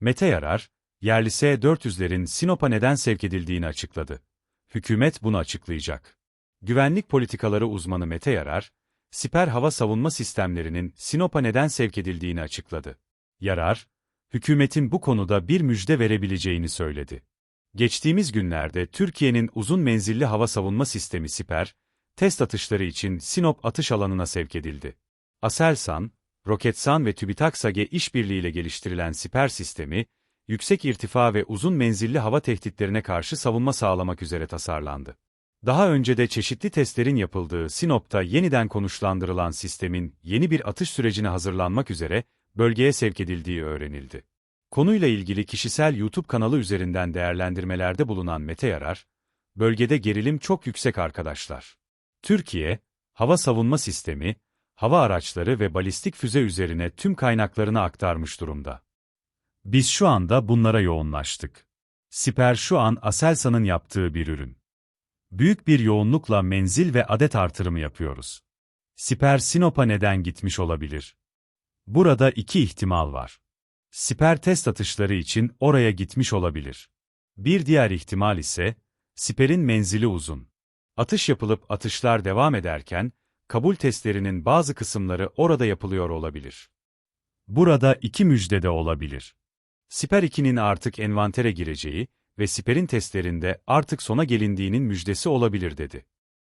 Mete Yarar, yerli S-400'lerin Sinop'a neden sevk edildiğini açıkladı. Hükümet bunu açıklayacak. Güvenlik politikaları uzmanı Mete Yarar, siper hava savunma sistemlerinin Sinop'a neden sevk edildiğini açıkladı. Yarar, hükümetin bu konuda bir müjde verebileceğini söyledi. Geçtiğimiz günlerde Türkiye'nin uzun menzilli hava savunma sistemi Siper, test atışları için Sinop atış alanına sevk edildi. Aselsan, Roketsan ve TÜBİTAK-SAGE işbirliğiyle geliştirilen siper sistemi, yüksek irtifa ve uzun menzilli hava tehditlerine karşı savunma sağlamak üzere tasarlandı. Daha önce de çeşitli testlerin yapıldığı Sinop'ta yeniden konuşlandırılan sistemin yeni bir atış sürecine hazırlanmak üzere bölgeye sevk edildiği öğrenildi. Konuyla ilgili kişisel YouTube kanalı üzerinden değerlendirmelerde bulunan Mete Yarar, bölgede gerilim çok yüksek arkadaşlar. Türkiye, hava savunma sistemi, hava araçları ve balistik füze üzerine tüm kaynaklarını aktarmış durumda. Biz şu anda bunlara yoğunlaştık. Siper şu an Aselsan'ın yaptığı bir ürün. Büyük bir yoğunlukla menzil ve adet artırımı yapıyoruz. Siper Sinop'a neden gitmiş olabilir? Burada iki ihtimal var. Siper test atışları için oraya gitmiş olabilir. Bir diğer ihtimal ise, siperin menzili uzun. Atış yapılıp atışlar devam ederken, kabul testlerinin bazı kısımları orada yapılıyor olabilir. Burada iki müjde de olabilir. Siper 2'nin artık envantere gireceği ve Siper'in testlerinde artık sona gelindiğinin müjdesi olabilir dedi.